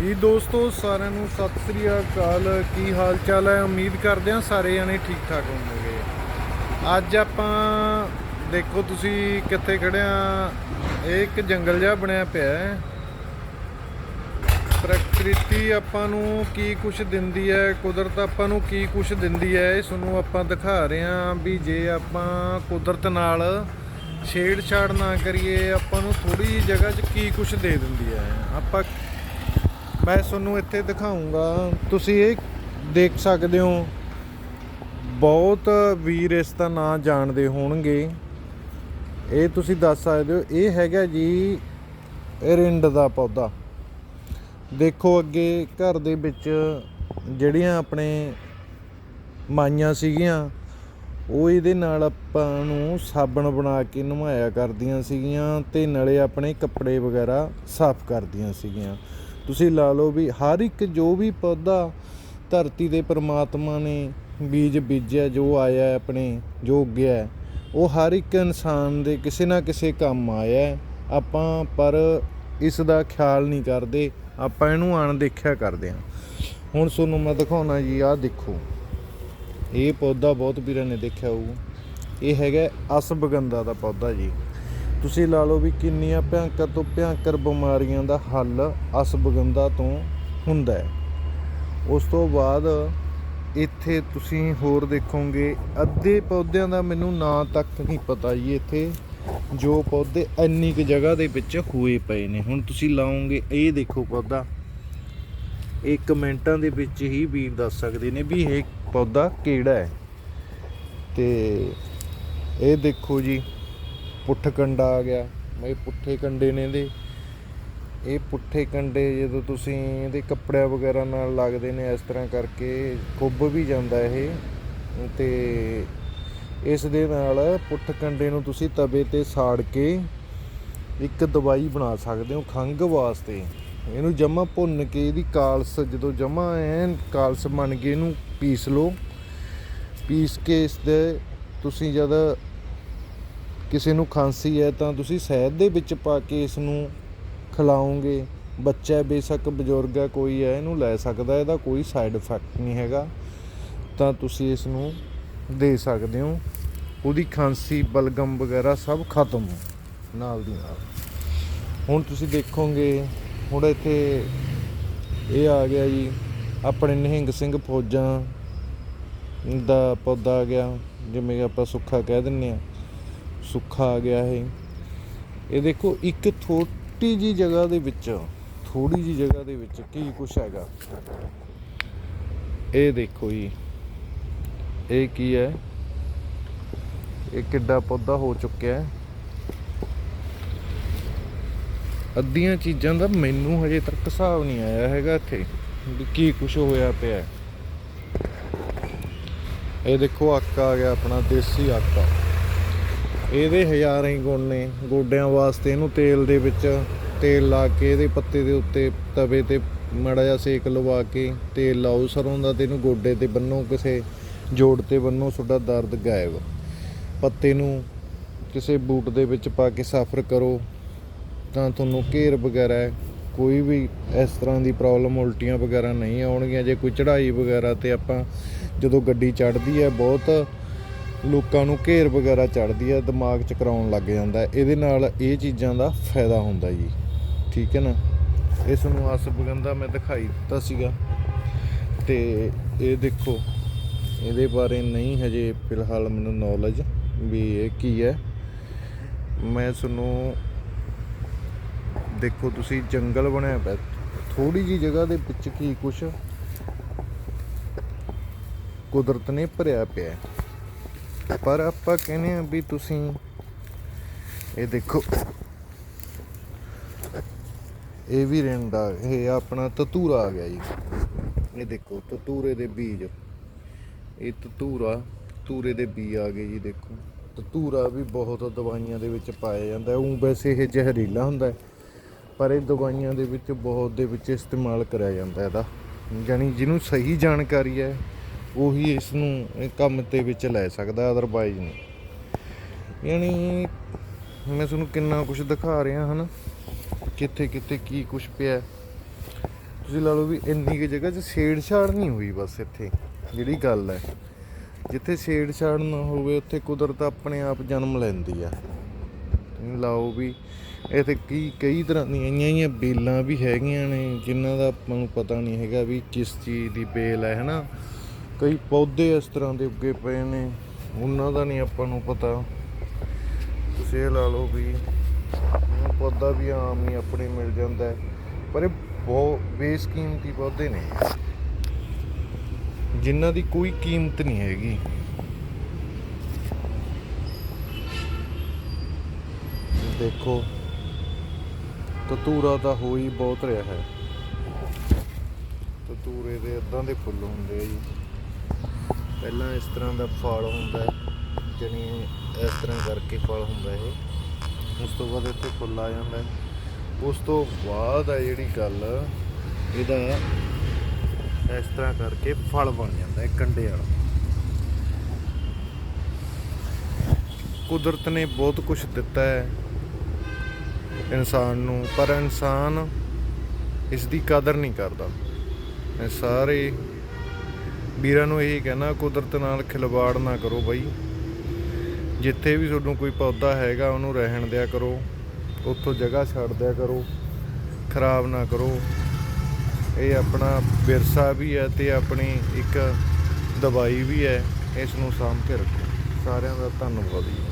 ਜੀ ਦੋਸਤੋ, ਸਾਰਿਆਂ ਨੂੰ ਸਤਿ ਸ੍ਰੀ ਅਕਾਲ। ਕੀ ਹਾਲ ਚਾਲ ਹੈ? ਉਮੀਦ ਕਰਦੇ ਹਾਂ ਸਾਰੇ ਜਣੇ ਠੀਕ ਠਾਕ ਹੋਣਗੇ। ਅੱਜ ਆਪਾਂ ਦੇਖੋ ਤੁਸੀਂ ਕਿੱਥੇ ਖੜੇ ਆ ਇਹ ਇੱਕ ਜੰਗਲ ਜਿਹਾ ਬਣਿਆ ਪਿਆ ਹੈ। ਪ੍ਰਕਿਰਤੀ ਆਪਾਂ ਨੂੰ ਕੀ ਕੁਛ ਦਿੰਦੀ ਹੈ, ਕੁਦਰਤ ਆਪਾਂ ਨੂੰ ਕੀ ਕੁਛ ਦਿੰਦੀ ਹੈ, ਇਸ ਨੂੰ ਆਪਾਂ ਦਿਖਾ ਰਹੇ ਹਾਂ ਵੀ ਜੇ ਆਪਾਂ ਕੁਦਰਤ ਨਾਲ ਛੇੜਛਾੜ ਨਾ ਕਰੀਏ, ਆਪਾਂ ਨੂੰ ਥੋੜੀ ਜਿਹੀ ਜਗ੍ਹਾ 'ਚ ਕੀ ਕੁਛ ਦੇ ਦਿੰਦੀ ਹੈ। ਆਪਾਂ ਮੈਂ ਤੁਹਾਨੂੰ ਇੱਥੇ ਦਿਖਾਉਂਗਾ, ਤੁਸੀਂ ਇਹ ਦੇਖ ਸਕਦੇ ਹੋ। ਬਹੁਤ ਵੀਰ ਇਸ ਦਾ ਨਾਂ ਜਾਣਦੇ ਹੋਣਗੇ। ਇਹ ਤੁਸੀਂ ਦੱਸ ਸਕਦੇ ਹੋ, ਇਹ ਹੈਗਾ ਜੀ ਰਿੰਡ ਦਾ ਪੌਦਾ। ਦੇਖੋ ਅੱਗੇ ਘਰ ਦੇ ਵਿੱਚ ਜਿਹੜੀਆਂ ਆਪਣੇ ਮਾਈਆਂ ਸੀਗੀਆਂ, ਉਹ ਇਹਦੇ ਨਾਲ ਆਪਾਂ ਨੂੰ ਸਾਬਣ ਬਣਾ ਕੇ ਨਵਾਇਆ ਕਰਦੀਆਂ ਸੀਗੀਆਂ ਤੇ ਨਾਲੇ ਆਪਣੇ ਕੱਪੜੇ ਵਗੈਰਾ ਸਾਫ਼ ਕਰਦੀਆਂ ਸੀਗੀਆਂ। ਤੁਸੀਂ ਲਾ ਲਓ ਵੀ ਹਰ ਇੱਕ ਜੋ ਵੀ ਪੌਦਾ ਧਰਤੀ ਦੇ ਪਰਮਾਤਮਾ ਨੇ ਬੀਜ ਬੀਜਿਆ, ਜੋ ਆਇਆ ਆਪਣੇ, ਜੋ ਉੱਗਿਆ ਉਹ ਹਰ ਇੱਕ ਇਨਸਾਨ ਦੇ ਕਿਸੇ ਨਾ ਕਿਸੇ ਕੰਮ ਆਇਆ ਆਪਾਂ ਪਰ ਇਸ ਦਾ ਖਿਆਲ ਨਹੀਂ ਕਰਦੇ, ਆਪਾਂ ਇਹਨੂੰ ਅਣਦੇਖਿਆ ਕਰਦੇ ਹਾਂ। ਹੁਣ ਤੁਹਾਨੂੰ ਮੈਂ ਦਿਖਾਉਣਾ ਜੀ, ਆਹ ਦੇਖੋ। ਇਹ ਪੌਦਾ ਬਹੁਤ ਵੀਰਾਂ ਨੇ ਦੇਖਿਆ ਹੋਊ। ਇਹ ਹੈਗਾ ਅਸਬਗੰਦਾ ਦਾ ਪੌਦਾ ਜੀ। ਤੁਸੀਂ ਲਾ ਲਓ ਵੀ ਕਿੰਨੀਆਂ ਭਿਆਨਕ ਤੋਂ ਭਿਆਨਕ ਬਿਮਾਰੀਆਂ ਦਾ ਹੱਲ ਅਸਬਗੰਦਾ ਤੋਂ ਹੁੰਦਾ ਹੈ। ਉਸ ਤੋਂ ਬਾਅਦ ਇੱਥੇ ਤੁਸੀਂ ਹੋਰ ਦੇਖੋਗੇ, ਅੱਧੇ ਪੌਦਿਆਂ ਦਾ ਮੈਨੂੰ ਨਾਂ ਤੱਕ ਨਹੀਂ ਪਤਾ ਜੀ ਇੱਥੇ, ਜੋ ਪੌਦੇ ਇੰਨੀ ਕੁ ਜਗ੍ਹਾ ਦੇ ਵਿੱਚ ਹੋਏ ਪਏ ਨੇ। ਹੁਣ ਤੁਸੀਂ ਲਾਓਗੇ, ਇਹ ਦੇਖੋ ਪੌਦਾ। ਇਹ ਕਮੈਂਟਾਂ ਦੇ ਵਿੱਚ ਹੀ ਵੀਰ ਦੱਸ ਸਕਦੇ ਨੇ ਵੀ ਇਹ ਪੌਦਾ ਕਿਹੜਾ ਹੈ। ਤੇ ਇਹ ਦੇਖੋ ਜੀ ਪੁੱਠ ਕੰਡਾ ਆ ਗਿਆ। ਇਹ ਪੁੱਠੇ ਕੰਡੇ ਨੇ ਇਹਦੇ। ਇਹ ਪੁੱਠੇ ਕੰਡੇ ਜਦੋਂ ਤੁਸੀਂ ਇਹਦੇ ਕੱਪੜਿਆਂ ਵਗੈਰਾ ਨਾਲ ਲੱਗਦੇ ਨੇ, ਇਸ ਤਰ੍ਹਾਂ ਕਰਕੇ ਖੁੱਬ ਵੀ ਜਾਂਦਾ ਇਹ। ਤੇ ਇਸ ਦੇ ਨਾਲ ਪੁੱਠ ਕੰਡੇ ਨੂੰ ਤੁਸੀਂ ਤਵੇ ਤੇ ਸਾੜ ਕੇ ਇੱਕ ਦਵਾਈ ਬਣਾ ਸਕਦੇ ਹੋ ਖੰਘ ਵਾਸਤੇ। ਇਹਨੂੰ ਜਮਾ ਭੁੰਨ ਕੇ ਇਹਦੀ ਕਾਲਸ, ਜਦੋਂ ਜਮਾ ਐਨ ਕਾਲਸ ਬਣ ਕੇ ਇਹਨੂੰ ਪੀਸ ਲਓ। ਪੀਸ ਕੇ ਇਸ ਦੇ ਤੁਸੀਂ ਜਦ ਕਿਸੇ ਨੂੰ ਖਾਂਸੀ ਹੈ ਤਾਂ ਤੁਸੀਂ ਸ਼ਹਿਦ ਦੇ ਵਿੱਚ ਪਾ ਕੇ ਇਸ ਨੂੰ ਖਿਲਾਓਗੇ। ਬੱਚਾ ਬੇਸ਼ੱਕ ਬਜ਼ੁਰਗ ਹੈ, ਕੋਈ ਹੈ, ਇਹਨੂੰ ਲੈ ਸਕਦਾ, ਇਹਦਾ ਕੋਈ ਸਾਈਡ ਇਫੈਕਟ ਨਹੀਂ ਹੈਗਾ। ਤਾਂ ਤੁਸੀਂ ਇਸ ਨੂੰ ਦੇ ਸਕਦੇ ਹੋ। ਉਹਦੀ ਖਾਂਸੀ, ਬਲਗਮ ਵਗੈਰਾ ਸਭ ਖਤਮ ਨਾਲ ਦੀ ਨਾਲ। ਹੁਣ ਤੁਸੀਂ ਦੇਖੋਗੇ, ਹੁਣ ਇੱਥੇ ਇਹ ਆ ਗਿਆ ਜੀ, ਆਪਣੇ ਨਿਹੰਗ ਸਿੰਘ ਫੌਜਾਂ ਦਾ ਪੌਦਾ ਆ ਗਿਆ, ਜਿਵੇਂ ਕਿ ਆਪਾਂ ਸੁੱਖਾ ਕਹਿ ਦਿੰਨੇ ਆ ਸੁੱਖਾ ਆ ਗਿਆ ਹੈ ਇਹ ਦੇਖੋ, ਇੱਕ ਥੋਟੀ ਜੀ ਜਗ੍ਹਾ ਦੇ ਵਿੱਚ ਥੋੜੀ ਜੀ ਜਗ੍ਹਾ ਦੇ ਵਿੱਚ ਕੀ ਕੁਛ ਹੈਗਾ। ਇਹ ਦੇਖੋ ਜੀ, ਇਹ ਕੀ ਹੈ? ਇਹ ਕਿੱਡਾ ਪੌਦਾ ਹੋ ਚੁੱਕਿਆ ਹੈ। ਅੱਧੀਆਂ ਚੀਜ਼ਾਂ ਦਾ ਮੈਨੂੰ ਹਜੇ ਤੱਕ ਹਿਸਾਬ ਨਹੀਂ ਆਇਆ ਹੈਗਾ ਇੱਥੇ, ਵੀ ਕੀ ਕੁਛ ਹੋਇਆ ਪਿਆ ਇਹ ਦੇਖੋ ਆਕਾ ਆ ਗਿਆ ਆਪਣਾ, ਦੇਸੀ ਆਕਾ ਇਹਦੇ ਹਜ਼ਾਰਾਂ ਹੀ ਗੁਣ ਨੇ। ਗੋਡਿਆਂ ਵਾਸਤੇ ਇਹਨੂੰ ਤੇਲ ਦੇ ਵਿੱਚ ਤੇਲ ਲਾ ਕੇ ਇਹਦੇ ਪੱਤੇ ਦੇ ਉੱਤੇ ਤਵੇ ਤੇ ਮਾੜਾ ਜਿਹਾ ਸੇਕ ਲਵਾ ਕੇ ਤੇਲ ਲਾਓ। ਸਰੋਂ ਦਾ ਤੇ ਇਹਨੂੰ ਗੋਡੇ ਤੇ ਬੰਨੋ, ਕਿਸੇ ਜੋੜ ਤੇ ਬੰਨੋ, ਤੁਹਾਡਾ ਦਰਦ ਗਾਇਬ। ਪੱਤੇ ਨੂੰ ਕਿਸੇ ਬੂਟ ਦੇ ਵਿੱਚ ਪਾ ਕੇ ਸਫ਼ਰ ਕਰੋ, ਤਾਂ ਤੁਹਾਨੂੰ ਘੇਰ ਵਗੈਰਾ, ਕੋਈ ਵੀ ਇਸ ਤਰ੍ਹਾਂ ਦੀ ਪ੍ਰੋਬਲਮ, ਉਲਟੀਆਂ ਵਗੈਰਾ ਨਹੀਂ ਆਉਣਗੀਆਂ। ਜੇ ਕੋਈ ਚੜ੍ਹਾਈ ਵਗੈਰਾ ਤੇ ਆਪਾਂ ਜਦੋਂ ਗੱਡੀ ਚੜ੍ਹਦੀ ਹੈ, ਬਹੁਤ ਲੋਕਾਂ ਨੂੰ ਘੇਰ ਵਗੈਰਾ ਚੜ੍ਹਦੀ ਹੈ ਦਿਮਾਗ ਚ ਕਰਾਉਣ ਲੱਗ ਜਾਂਦਾ। ਇਹਦੇ ਨਾਲ ਇਹ ਚੀਜ਼ਾਂ ਦਾ ਫਾਇਦਾ ਹੁੰਦਾ ਜੀ। ਠੀਕ ਹੈ ਨਾ? ਇਸ ਨੂੰ ਅਸਬਗੰਧਾ ਮੈਂ ਦਿਖਾਈ ਦਿੱਤਾ ਸੀਗਾ। ਤੇ ਇਹ ਦੇਖੋ, ਇਹਦੇ ਬਾਰੇ ਨਹੀਂ ਹਜੇ ਫਿਲਹਾਲ ਮੈਨੂੰ ਨੌਲੇਜ ਵੀ ਇਹ ਕੀ ਹੈ। ਮੈਂ ਤੁਹਾਨੂੰ ਦੇਖੋ, ਤੁਸੀਂ ਜੰਗਲ ਬਣਿਆ ਪਿਆ। ਥੋੜੀ ਜੀ ਜਗ੍ਹਾ ਦੇ ਵਿੱਚ ਕੀ ਕੁਛ ਕੁਦਰਤ ਨੇ ਭਰਿਆ ਪਿਆ। ਪਰ ਆਪਾਂ ਕਹਿੰਦੇ ਆ ਵੀ ਤੁਸੀਂ ਇਹ ਦੇਖੋ, ਇਹ ਵੀ ਰਹਿੰਦਾ ਇਹ ਆਪਣਾ ਤਤੂਰਾ ਆ ਗਿਆ ਜੀ। ਇਹ ਦੇਖੋ, ਤਤੂਰੇ ਦੇ ਬੀਜ। ਇਹ ਤਤੂਰਾ ਤੂਰੇ ਦੇ ਬੀ ਆ ਗਏ ਜੀ, ਦੇਖੋ। ਤਤੂਰਾ ਵੀ ਬਹੁਤ ਦਵਾਈਆਂ ਦੇ ਵਿੱਚ ਪਾਇਆ ਜਾਂਦਾ। ਉਹ ਵੈਸੇ ਇਹ ਜ਼ਹਿਰੀਲਾ ਹੁੰਦਾ ਪਰ ਇਹ ਦਵਾਈਆਂ ਦੇ ਵਿੱਚ, ਬਹੁਤ ਦੇ ਵਿੱਚ ਇਸਤੇਮਾਲ ਕਰਿਆ ਜਾਂਦਾ ਇਹਦਾ। ਯਾਨੀ ਜਿਹਨੂੰ ਸਹੀ ਜਾਣਕਾਰੀ ਹੈ ਉਹੀ ਇਸ ਨੂੰ ਕੰਮ ਦੇ ਵਿੱਚ ਲੈ ਸਕਦਾ ਅਦਰਵਾਈਜ਼ ਨਹੀਂ। ਯਾਨੀ ਮੈਂ ਤੁਹਾਨੂੰ ਕਿੰਨਾ ਕੁਝ ਦਿਖਾ ਰਿਹਾ ਹਨ, ਕਿੱਥੇ ਕਿੱਥੇ ਕੀ ਕੁਝ ਪਿਆ। ਤੁਸੀਂ ਲਾ ਲਓ ਵੀ ਇੰਨੀ ਕੁ ਜਗ੍ਹਾ 'ਚ ਛੇੜਛਾੜ ਨਹੀਂ ਹੋਈ ਬਸ ਇੱਥੇ, ਜਿਹੜੀ ਗੱਲ ਹੈ। ਜਿੱਥੇ ਛੇੜਛਾੜ ਨਾ ਹੋਵੇ, ਉੱਥੇ ਕੁਦਰਤ ਆਪਣੇ ਆਪ ਜਨਮ ਲੈਂਦੀ ਆ। ਤੁਸੀਂ ਲਾਓ ਵੀ ਇੱਥੇ ਕੀ ਕਈ ਤਰ੍ਹਾਂ ਦੀਆਂ ਇੰਨੀਆਂ ਹੀ ਬੇਲਾਂ ਵੀ ਹੈਗੀਆਂ ਨੇ, ਜਿਨ੍ਹਾਂ ਦਾ ਆਪਾਂ ਨੂੰ ਪਤਾ ਨਹੀਂ ਹੈਗਾ ਵੀ ਕਿਸ ਚੀਜ਼ ਦੀ ਬੇਲ ਹੈ, ਹਨਾ। ਕਈ ਪੌਦੇ ਇਸ ਤਰ੍ਹਾਂ ਦੇ ਉੱਗੇ ਪਏ ਨੇ, ਉਹਨਾਂ ਦਾ ਨਹੀਂ ਆਪਾਂ ਨੂੰ ਪਤਾ। ਤੁਸੀਂ ਇਹ ਲਾ ਲਓ ਵੀ ਪੌਦਾ ਵੀ ਆਮ ਨਹੀਂ ਆਪਣੇ ਮਿਲ ਜਾਂਦਾ ਪਰ ਇਹ ਬਹੁਤ ਬੇਸਕੀਮਤੀ ਪੌਦੇ ਨੇ। ਜਿਨ੍ਹਾਂ ਦੀ ਕੋਈ ਕੀਮਤ ਨਹੀਂ ਹੈਗੀ। ਦੇਖੋ, ਤਤੂਰਾ ਤਾਂ ਹੋ ਹੀ ਬਹੁਤ ਰਿਹਾ ਹੈ। ਤਤੂਰੇ ਦੇ ਇਦਾਂ ਦੇ ਫੁੱਲ ਹੁੰਦੇ ਆ ਜੀ। ਪਹਿਲਾਂ ਇਸ ਤਰ੍ਹਾਂ ਦਾ ਫਲ ਹੁੰਦਾ ਹੈ, ਜਣੀ ਇਸ ਤਰ੍ਹਾਂ ਕਰਕੇ ਫਲ ਹੁੰਦਾ ਇਹ। ਉਸ ਤੋਂ ਬਾਅਦ ਇੱਥੇ ਫੁੱਲ ਆ ਜਾਂਦਾ ਉਸ ਤੋਂ ਬਾਅਦ ਆ ਜਿਹੜੀ ਗੱਲ, ਇਹਦਾ ਇਸ ਤਰ੍ਹਾਂ ਕਰਕੇ ਫਲ ਬਣ ਜਾਂਦਾ ਹੈ ਕੰਡੇ ਵਾਲਾ। ਕੁਦਰਤ ਨੇ ਬਹੁਤ ਕੁਝ ਦਿੱਤਾ ਹੈ ਇਨਸਾਨ ਨੂੰ, ਪਰ ਇਨਸਾਨ ਇਸ ਦੀ ਕਦਰ ਨਹੀਂ ਕਰਦਾ। ਮੈਂ ਸਾਰੇ ਵੀਰਾਂ ਨੂੰ ਇਹੀ ਕਹਿਣਾ, ਕੁਦਰਤ ਨਾਲ ਖਿਲਵਾੜ ਨਾ ਕਰੋ ਬਾਈ। ਜਿੱਥੇ ਵੀ ਤੁਹਾਨੂੰ ਕੋਈ ਪੌਦਾ ਹੈਗਾ, ਉਹਨੂੰ ਰਹਿਣ ਦਿਆ ਕਰੋ। ਉੱਥੋਂ ਜਗ੍ਹਾ ਛੱਡ ਦਿਆ ਕਰੋ। ਖਰਾਬ ਨਾ ਕਰੋ। ਇਹ ਆਪਣਾ ਵਿਰਸਾ ਵੀ ਹੈ ਤੇ ਆਪਣੀ ਇੱਕ ਦਵਾਈ ਵੀ ਹੈ। ਇਸ ਨੂੰ ਸਾਂਭ ਕੇ ਰੱਖੋ। ਸਾਰਿਆਂ ਦਾ ਧੰਨਵਾਦ ਜੀ।